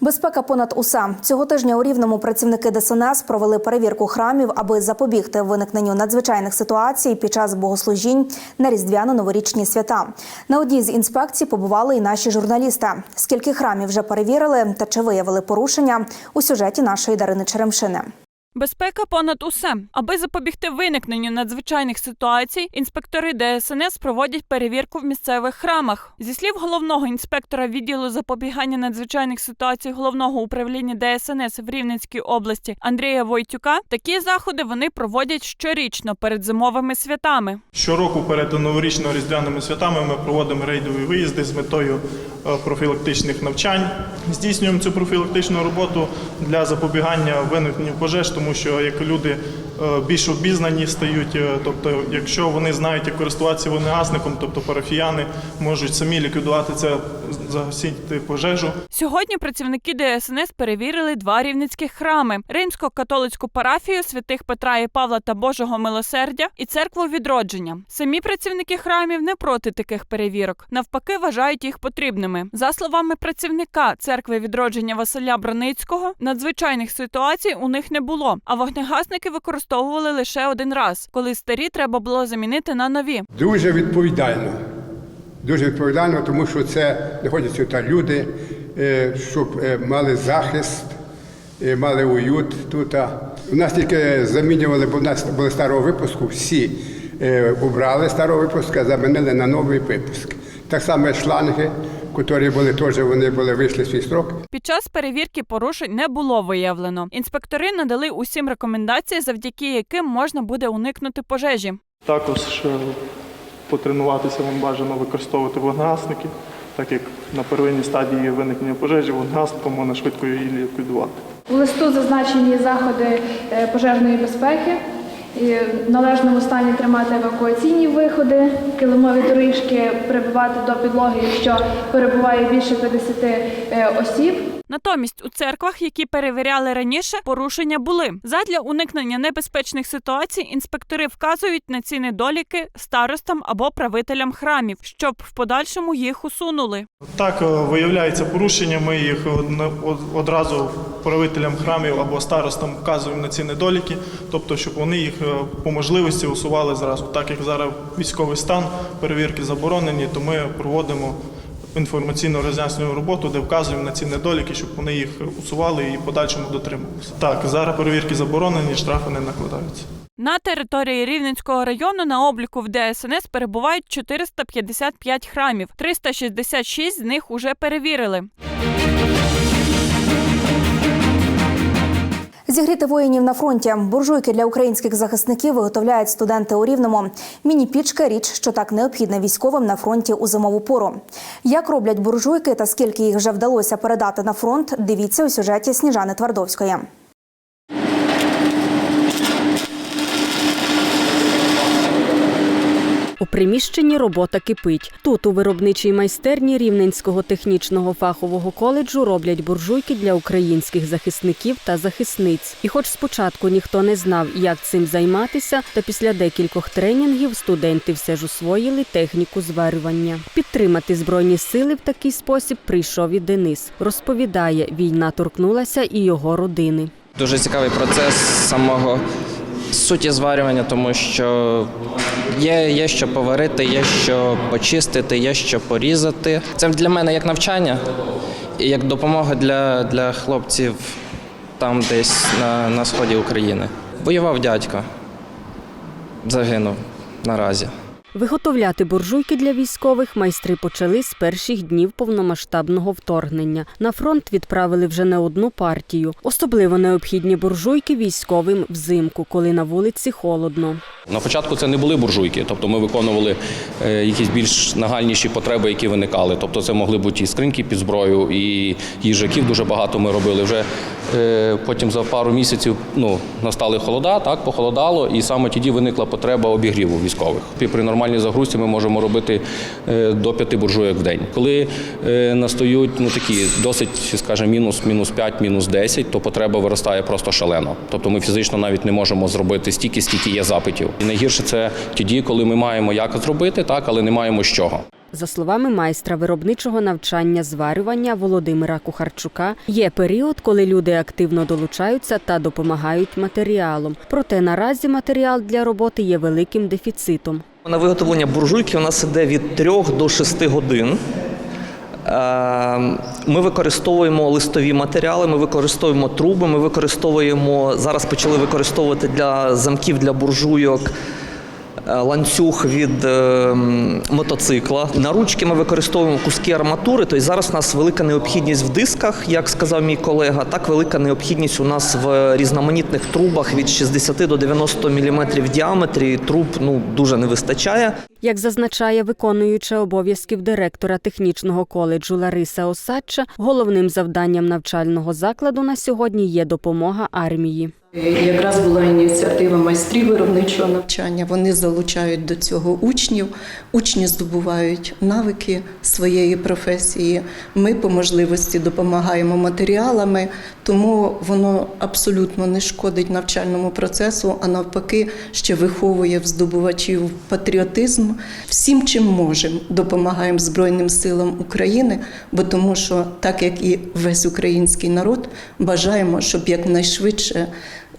Безпека понад усе цього тижня у рівному працівники ДСНС провели перевірку храмів, аби запобігти виникненню надзвичайних ситуацій під час богослужінь на різдвяно-новорічні свята. На одній з інспекцій побували і наші журналісти. Скільки храмів вже перевірили та чи виявили порушення у сюжеті нашої Дарини Черемшини. Безпека понад усе. Аби запобігти виникненню надзвичайних ситуацій, інспектори ДСНС проводять перевірку в місцевих храмах. Зі слів головного інспектора відділу запобігання надзвичайних ситуацій головного управління ДСНС в Рівненській області Андрія Войтюка, такі заходи вони проводять щорічно перед зимовими святами. Щороку перед новорічно-різдвяними святами ми проводимо рейдові виїзди з метою е, профілактичних навчань. Здійснюємо цю профілактичну роботу для запобігання виникненню пожеж, тому що як люди більш обізнані стають, е, тобто, якщо вони знають, як користуватися вогнегасником, тобто парафіяни можуть самі ліквідувати це, загасити пожежу. Сьогодні працівники ДСНС перевірили два рівницьких храми: римсько-католицьку парафію святих Петра і Павла та Божого милосердя і церкву відродження. Самі працівники храмів не проти таких перевірок, навпаки, вважають їх потрібними. За словами працівника церкви відродження Василя Броницького, надзвичайних ситуацій у них не було, а вогнегасники використовували лише один раз, коли старі треба було замінити на нові. Дуже відповідально. Дуже відповідально, тому що це знаходяться тут люди, е, щоб е, мали захист, е, мали уют тут. У нас тільки замінювали, бо в нас були старого випуску, всі убрали старого випуску, замінили на новий випуск. Так само шланги, які були теж, вони були вийшли свій строк. Під час перевірки порушень не було виявлено. Інспектори надали усім рекомендації, завдяки яким можна буде уникнути пожежі. Також е, потренуватися вам бажано використовувати вогнегасники, так як на первинній стадії виникнення пожежі вогнегасником можна швидко її ліквідувати. У листу зазначені заходи е, пожежної безпеки. І в належному стані тримати евакуаційні виходи, килимові доріжки прибивати до підлоги, якщо перебуває більше 50 е, осіб. Натомість у церквах, які перевіряли раніше, порушення були. Задля уникнення небезпечних ситуацій інспектори вказують на ці недоліки старостам або правителям храмів, щоб в подальшому їх усунули. Так, е, виявляється порушення, ми їх одразу правителям храмів або старостам вказуємо на ці недоліки, тобто, щоб вони їх е, по можливості усували зразу. Так як зараз військовий стан, перевірки заборонені, то ми проводимо інформаційно роз'яснювальну роботу, де вказуємо на ці недоліки, щоб вони їх усували і подальшому дотримувалися. Так, зараз перевірки заборонені, штрафи не накладаються. На території Рівненського району на обліку в ДСНС перебувають 455 храмів. 366 з них уже перевірили. Зігріти воїнів на фронті. Буржуйки для українських захисників виготовляють студенти у Рівному. Міні-пічка – річ, що так необхідна військовим на фронті у зимову пору. Як роблять буржуйки та скільки їх вже вдалося передати на фронт, дивіться у сюжеті Сніжани Твардовської. У приміщенні робота кипить. Тут, у виробничій майстерні Рівненського технічного фахового коледжу, роблять буржуйки для українських захисників та захисниць. І хоч спочатку ніхто не знав, як цим займатися, та після декількох тренінгів студенти все ж усвоїли техніку зварювання. Підтримати збройні сили в такий спосіб прийшов і Денис. Розповідає, війна торкнулася і його родини. Дуже цікавий процес самого суті зварювання, тому що є, є що поварити, є що почистити, є що порізати. Це для мене як навчання і як допомога для, для хлопців там десь на, на сході України. Воював дядько, загинув наразі. Виготовляти буржуйки для військових майстри почали з перших днів повномасштабного вторгнення. На фронт відправили вже не одну партію. Особливо необхідні буржуйки військовим взимку, коли на вулиці холодно. На початку це не були буржуйки, тобто ми виконували е, якісь більш нагальніші потреби, які виникали. Тобто це могли бути і скриньки під зброю, і їжаків дуже багато ми робили. Вже потім за пару місяців ну, настали холода, так, похолодало, і саме тоді виникла потреба обігріву військових. При нормальній загрузці ми можемо робити е, до п'яти буржуйок в день. Коли е, настають ну, такі досить, скажімо, мінус, мінус 5, мінус 10, то потреба виростає просто шалено. Тобто ми фізично навіть не можемо зробити стільки, скільки є запитів. І найгірше це тоді, коли ми маємо як зробити, так, але не маємо з чого. За словами майстра виробничого навчання зварювання Володимира Кухарчука, є період, коли люди активно долучаються та допомагають матеріалом. Проте наразі матеріал для роботи є великим дефіцитом. На виготовлення буржуйки у нас іде від 3 до 6 годин. Е, Ми використовуємо листові матеріали, ми використовуємо труби, ми використовуємо зараз почали використовувати для замків для буржуйок. Е, Ланцюг від е, мотоцикла. На ручки ми використовуємо куски арматури. Тобто зараз у нас велика необхідність в дисках, як сказав мій колега, так велика необхідність у нас в різноманітних трубах від 60 до 90 мм в діаметрі. Труб ну дуже не вистачає. Як зазначає виконуюча обов'язків директора технічного коледжу Лариса Осадча, головним завданням навчального закладу на сьогодні є допомога армії. Якраз була ініціатива майстрів виробничого навчання. Вони залучають до цього учнів, учні здобувають навики своєї професії. Ми по можливості допомагаємо матеріалами, тому воно абсолютно не шкодить навчальному процесу, а навпаки, ще виховує в здобувачів патріотизм. Всім, чим можемо, допомагаємо Збройним силам України, бо тому, що так як і весь український народ, бажаємо, щоб якнайшвидше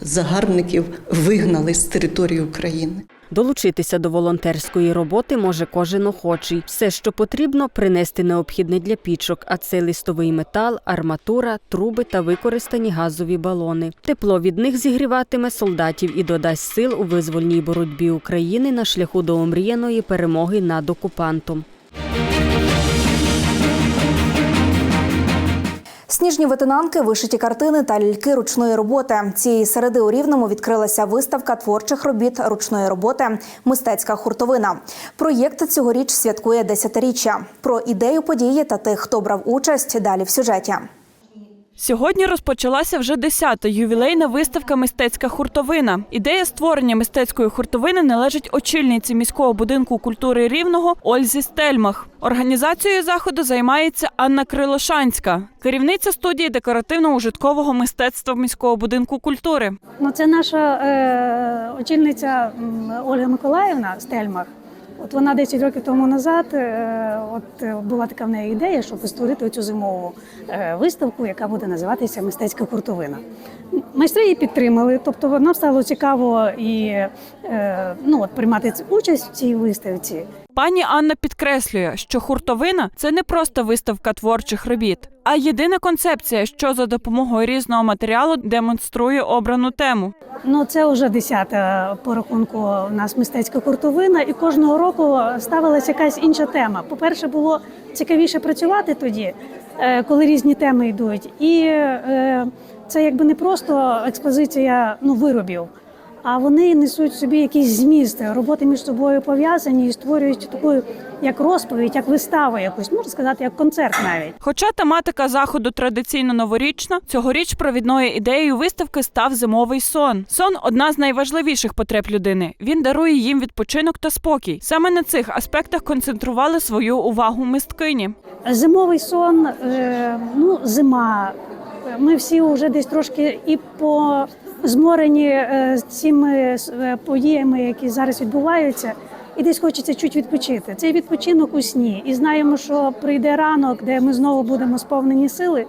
загарбників вигнали з території України. Долучитися до волонтерської роботи може кожен охочий. Все, що потрібно, принести необхідне для пічок, а це листовий метал, арматура, труби та використані газові балони. Тепло від них зігріватиме солдатів і додасть сил у визвольній боротьбі України на шляху до омріяної перемоги над окупантом. Сніжні ветенанки, вишиті картини та ляльки ручної роботи. Цієї середи у Рівному відкрилася виставка творчих робіт ручної роботи Мистецька хуртовина. Проєкт цьогоріч святкує десятиріччя. Про ідею події та тих, хто брав участь, далі в сюжеті. Сьогодні розпочалася вже 10-та ювілейна виставка Мистецька хуртовина. Ідея створення мистецької хуртовини належить очільниці міського будинку культури Рівного Ользі Стельмах. Організацією заходу займається Анна Крилошанська, керівниця студії декоративно-ужиткового мистецтва міського будинку культури. Ну, це наша е, очільниця Ольга Миколаївна Стельмах. От вона 10 років тому назад е, от е, була така в неї ідея, щоб створити цю зимову е, виставку, яка буде називатися Мистецька куртовина. Майстри її підтримали, тобто нам стало цікаво і ну, от, приймати участь в цій виставці. Пані Анна підкреслює, що хуртовина це не просто виставка творчих робіт, а єдина концепція, що за допомогою різного матеріалу демонструє обрану тему. Ну, це вже десята по рахунку у нас мистецька куртовина, і кожного року ставилася якась інша тема. По-перше, було цікавіше працювати тоді, е, коли різні теми йдуть. І е, це якби не просто експозиція ну, виробів, а вони несуть в собі якісь змісти, роботи між собою пов'язані і створюють таку як розповідь, як виставу якусь, можна сказати, як концерт навіть. Хоча тематика заходу традиційно новорічна, цьогоріч провідною ідеєю виставки став зимовий сон. Сон одна з найважливіших потреб людини. Він дарує їм відпочинок та спокій. Саме на цих аспектах концентрували свою увагу мисткині. Зимовий сон, е, ну, зима. Ми всі вже десь трошки і по зморені е, цими е, подіями, які зараз відбуваються, і десь хочеться чуть відпочити. Цей відпочинок у сні. І знаємо, що прийде ранок, де ми знову будемо сповнені сили.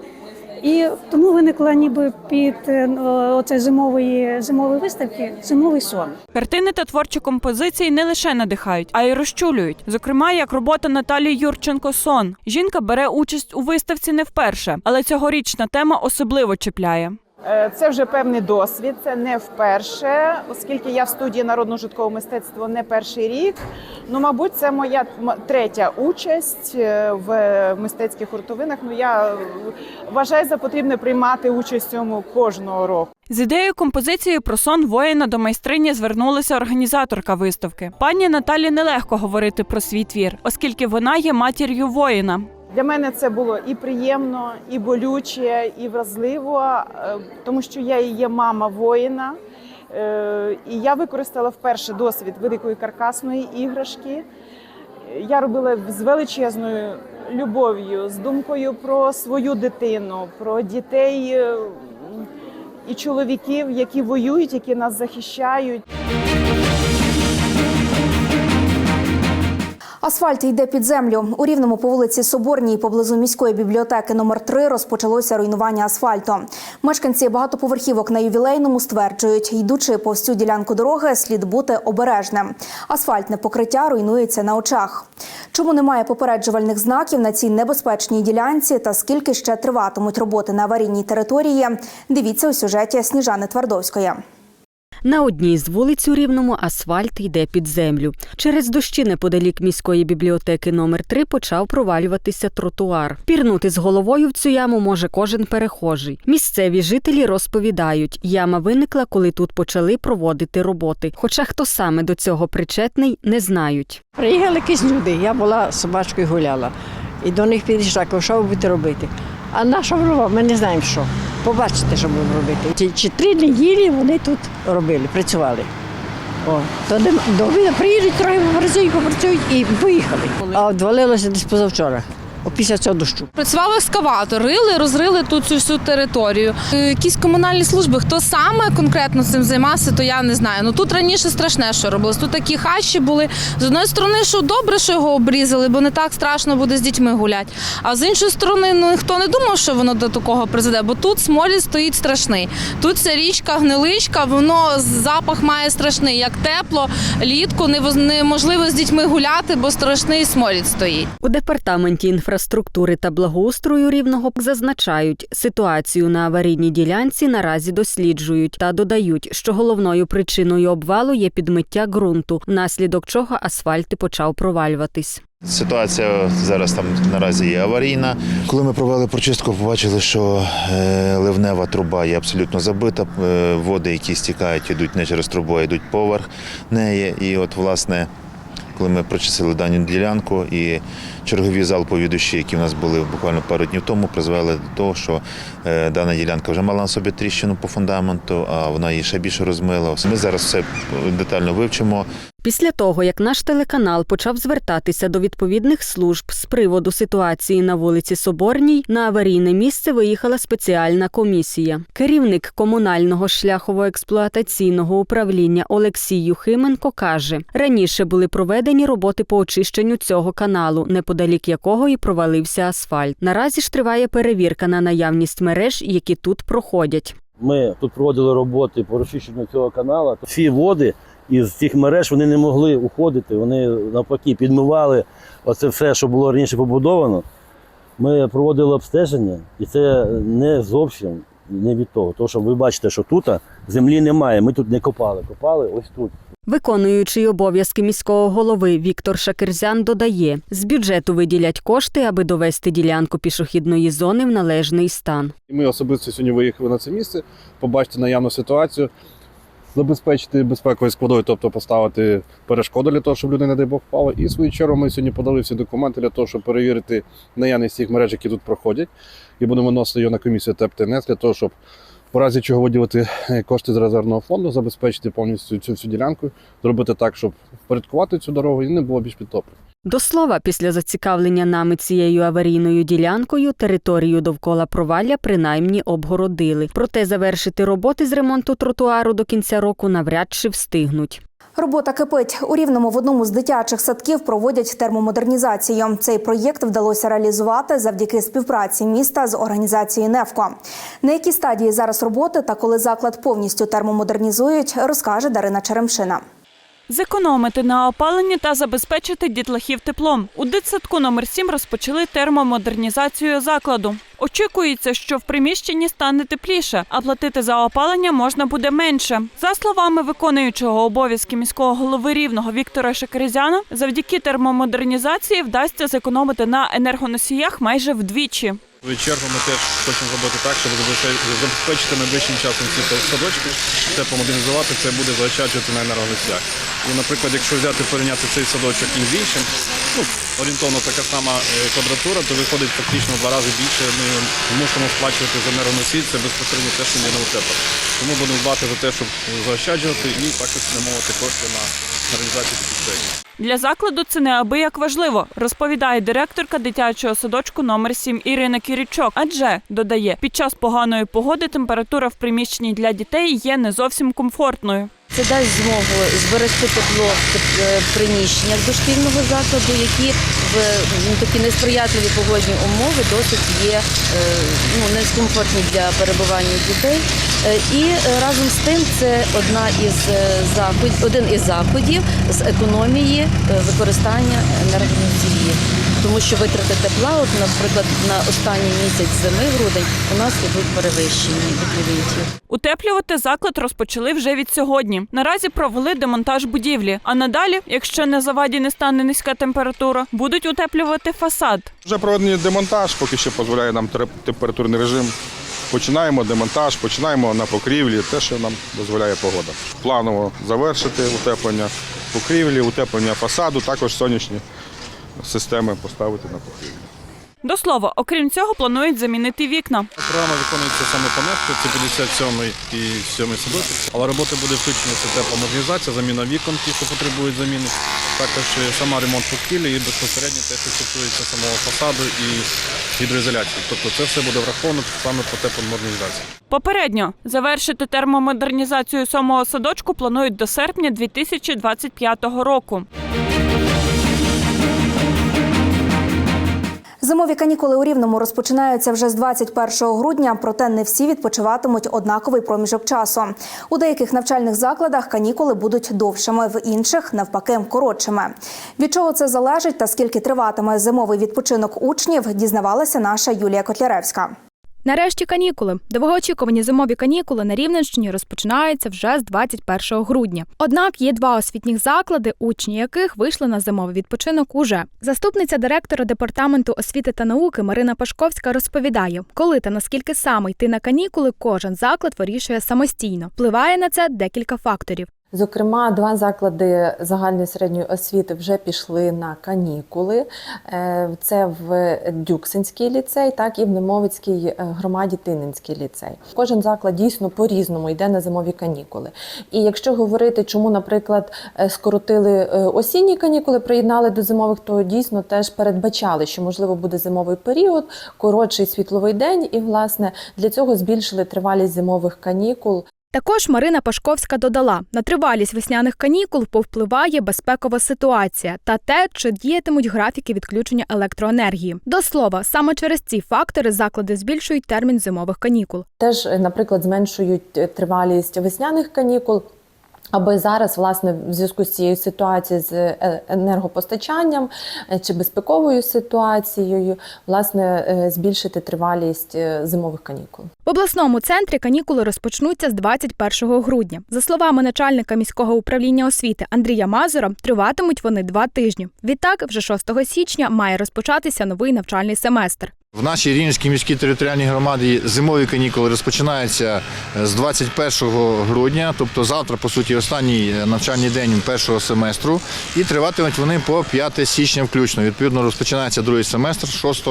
І тому виникла ніби під е, оце зимової зимової виставки зимовий сон. Картини та творчі композиції не лише надихають, а й розчулюють. Зокрема, як робота Наталії Юрченко Сон. Жінка бере участь у виставці не вперше, але цьогорічна тема особливо чіпляє. Е, Це вже певний досвід, це не вперше, оскільки я в студії народно-житкового мистецтва не перший рік. Ну, мабуть, це моя третя участь е, в мистецьких гуртовинах. Ну я вважаю за потрібне приймати участь в цьому кожного року. З ідеєю композиції про сон воїна до майстрині звернулася організаторка виставки. Пані Наталі нелегко говорити про свій твір, оскільки вона є матір'ю воїна. Для мене це було і приємно, і болюче, і вразливо, е, тому що я і є мама воїна. Е, І я використала вперше досвід великої каркасної іграшки. Я робила з величезною любов'ю, з думкою про свою дитину, про дітей е, і чоловіків, які воюють, які нас захищають. Асфальт йде під землю. У рівному по вулиці Соборній поблизу міської бібліотеки номер 3 розпочалося руйнування асфальту. Мешканці багатоповерхівок на ювілейному стверджують, йдучи повз цю ділянку дороги, слід бути обережним. Асфальтне покриття руйнується на очах. Чому немає попереджувальних знаків на цій небезпечній ділянці та скільки ще триватимуть роботи на аварійній території? Дивіться у сюжеті Сніжани Твардовської. На одній з вулиць у Рівному асфальт йде під землю. Через дощі неподалік міської бібліотеки номер 3 почав провалюватися тротуар. Пірнути з головою в цю яму може кожен перехожий. Місцеві жителі розповідають, яма виникла, коли тут почали проводити роботи. Хоча хто саме до цього причетний, не знають. Приїхали якісь люди, я була собачкою гуляла. І до них підійшла, кажу, що ви робити? А наша робимо, ми не знаємо що. Побачите, що будемо робити. Чи, три неділі вони тут робили, працювали. О, то до, обіду приїдуть, трохи попрацюють, попрацюють і поїхали. А відвалилося десь позавчора, після цього дощу. Працював екскаватор, рили, розрили тут цю всю територію. Е, Якісь комунальні служби, хто саме конкретно цим займався, то я не знаю. Ну тут раніше страшне, що робилось. Тут такі хащі були. З одної сторони, що добре, що його обрізали, бо не так страшно буде з дітьми гуляти. А з іншої сторони, ну ніхто не думав, що воно до такого призведе, бо тут смолі стоїть страшний. Тут ця річка, гниличка, воно запах має страшний. Як тепло, літку неможливо з дітьми гуляти, бо страшний сморід стоїть. У департаменті інфраструктури та благоустрою рівного зазначають, ситуацію на аварійній ділянці наразі досліджують та додають, що головною причиною обвалу є підмиття ґрунту, внаслідок чого асфальт і почав провалюватись. Ситуація зараз там наразі є аварійна. Коли ми провели прочистку, побачили, що е, ливнева труба є абсолютно забита. Е, Води, які стікають, йдуть не через трубу, а йдуть поверх неї. І от, власне, коли ми прочистили дану ділянку і чергові залпові дощі, які в нас були буквально пару днів тому, призвели до того, що е, дана ділянка вже мала на собі тріщину по фундаменту, а вона її ще більше розмила. Ми зараз все детально вивчимо. Після того, як наш телеканал почав звертатися до відповідних служб з приводу ситуації на вулиці Соборній, на аварійне місце виїхала спеціальна комісія. Керівник комунального шляхово-експлуатаційного управління Олексій Юхименко каже: раніше були проведені роботи по очищенню цього каналу, неподалік якого і провалився асфальт. Наразі ж триває перевірка на наявність мереж, які тут проходять. Ми тут проводили роботи по розчищенню цього каналу. Всі води із цих мереж вони не могли уходити. Вони навпаки підмивали оце все, що було раніше побудовано. Ми проводили обстеження, і це не зовсім не від того. Тому що ви бачите, що тут землі немає. Ми тут не копали. Копали ось тут. Виконуючий обов'язки міського голови Віктор Шакерзян додає, з бюджету виділять кошти, аби довести ділянку пішохідної зони в належний стан. Ми особисто сьогодні виїхали на це місце, побачити наявну ситуацію, забезпечити безпековою складовою, тобто поставити перешкоду для того, щоб люди, не дай Бог, впали. І в свою чергу ми сьогодні подали всі документи для того, щоб перевірити наявність цих мереж, які тут проходять, і будемо виносити його на комісію ТЕП-ТНС для того, щоб в разі чого виділити е, кошти з резервного фонду, забезпечити повністю цю всю ділянку, зробити так, щоб впорядкувати цю дорогу і не було більш підтоплень. До слова, після зацікавлення нами цією аварійною ділянкою територію довкола провалля принаймні обгородили. Проте завершити роботи з ремонту тротуару до кінця року навряд чи встигнуть. Робота кипить у рівному в одному з дитячих садків проводять термомодернізацію. Цей проєкт вдалося реалізувати завдяки співпраці міста з організацією «Невко». На якій стадії зараз роботи та коли заклад повністю термомодернізують, розкаже Дарина Черемшина. Зекономити на опаленні та забезпечити дітлахів теплом. У дитсадку номер 7 розпочали термомодернізацію закладу. Очікується, що в приміщенні стане тепліше, а платити за опалення можна буде менше. За словами виконуючого обов'язки міського голови рівного Віктора Шекерезяна, завдяки термомодернізації вдасться зекономити на енергоносіях майже вдвічі. Свою чергу ми теж хочемо зробити так, щоб забезпечити найближчим часом ці садочки, це помодернізувати, це буде заощаджувати на енергоносіях. І, наприклад, якщо взяти порівняти цей садочок із іншим, ну, орієнтовно така сама е, квадратура, то виходить фактично в два рази більше. Ми мусимо сплачувати за енергоносій, це безпосередньо те, що є на утепло. Тому будемо дбати за те, щоб заощаджувати і також спрямовувати кошти на організацію таких. Для закладу це неабияк важливо, розповідає директорка дитячого садочку номер 7 Ірина Кірічок. Адже додає, під час поганої погоди температура в приміщенні для дітей є не зовсім комфортною. Це дасть змогу зберегти тепло в е, приміщеннях дошкільного закладу, які в ну, такі несприятливі погодні умови досить є е, ну, некомфортні для перебування дітей. Е, І разом з тим це одна із заходів, один із заходів з економії використання енергоносіїв. Тому що витрати тепла, от, наприклад, на останній місяць зими, грудень, у нас ідуть перевищені від. Утеплювати заклад розпочали вже від сьогодні. Наразі провели демонтаж будівлі. А надалі, якщо на заваді не стане низька температура, будуть утеплювати фасад. Вже проведений демонтаж, поки що дозволяє нам температурний режим. Починаємо демонтаж, починаємо на покрівлі, те, що нам дозволяє погода. Планово завершити утеплення покрівлі, утеплення фасаду, також сонячні системи поставити на покрівлі. До слова, окрім цього, планують замінити вікна. Програма виконується саме по нефту, це 57 і 7 садочок. Але роботи буде включена це тепла модернізація, заміна вікон, ті, що потребують заміни. Також е, сама ремонт покрівлі і безпосередньо те, що стосується самого фасаду і гідроізоляції. Тобто це все буде враховано саме по тепломодернізації. Попередньо завершити термомодернізацію сьомого садочку планують до серпня 2025 року. Зимові канікули у Рівному розпочинаються вже з 21 грудня, проте не всі відпочиватимуть однаковий проміжок часу. У деяких навчальних закладах канікули будуть довшими, в інших навпаки коротшими. Від чого це залежить та скільки триватиме зимовий відпочинок учнів, дізнавалася наша Юлія Котляревська. Нарешті канікули. Довгоочікувані зимові канікули на Рівненщині розпочинаються вже з 21 грудня. Однак є два освітніх заклади, учні яких вийшли на зимовий відпочинок уже. Заступниця директора департаменту освіти та науки Марина Пашковська розповідає, коли та наскільки саме йти на канікули, кожен заклад вирішує самостійно. Впливає на це декілька факторів. Зокрема, два заклади загальної середньої освіти вже пішли на канікули. Е, Це в Дюксинський ліцей, так і в Немовицькій е, громаді Тининський ліцей. Кожен заклад дійсно по-різному йде на зимові канікули. І якщо говорити, чому, наприклад, е, скоротили осінні канікули, приєднали до зимових, то дійсно теж передбачали, що можливо буде зимовий період, коротший світловий день, і власне для цього збільшили тривалість зимових канікул. Також Марина Пашковська додала, на тривалість весняних канікул повпливає безпекова ситуація та те, чи діятимуть графіки відключення електроенергії. До слова, саме через ці фактори заклади збільшують термін зимових канікул. Теж, е, наприклад, зменшують е, тривалість весняних канікул. Аби зараз, власне, в зв'язку з цією ситуацією з е, енергопостачанням е, чи безпековою ситуацією, власне, е, збільшити тривалість зимових канікул. В обласному центрі канікули розпочнуться з 21 грудня. За словами начальника міського управління освіти Андрія Мазура, триватимуть вони два тижні. Відтак, вже 6 січня має розпочатися новий навчальний семестр. В нашій Рівненській міській територіальній громаді зимові канікули розпочинаються з 21 грудня, тобто завтра, по суті, останній навчальний день першого семестру, і триватимуть вони по 5 січня включно. Відповідно, розпочинається другий семестр 6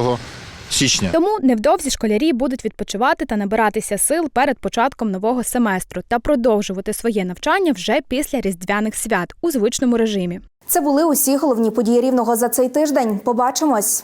січня. Тому невдовзі школярі будуть відпочивати та набиратися сил перед початком нового семестру та продовжувати своє навчання вже після різдвяних свят у звичному режимі. Це були усі головні події рівного за цей тиждень. Побачимось.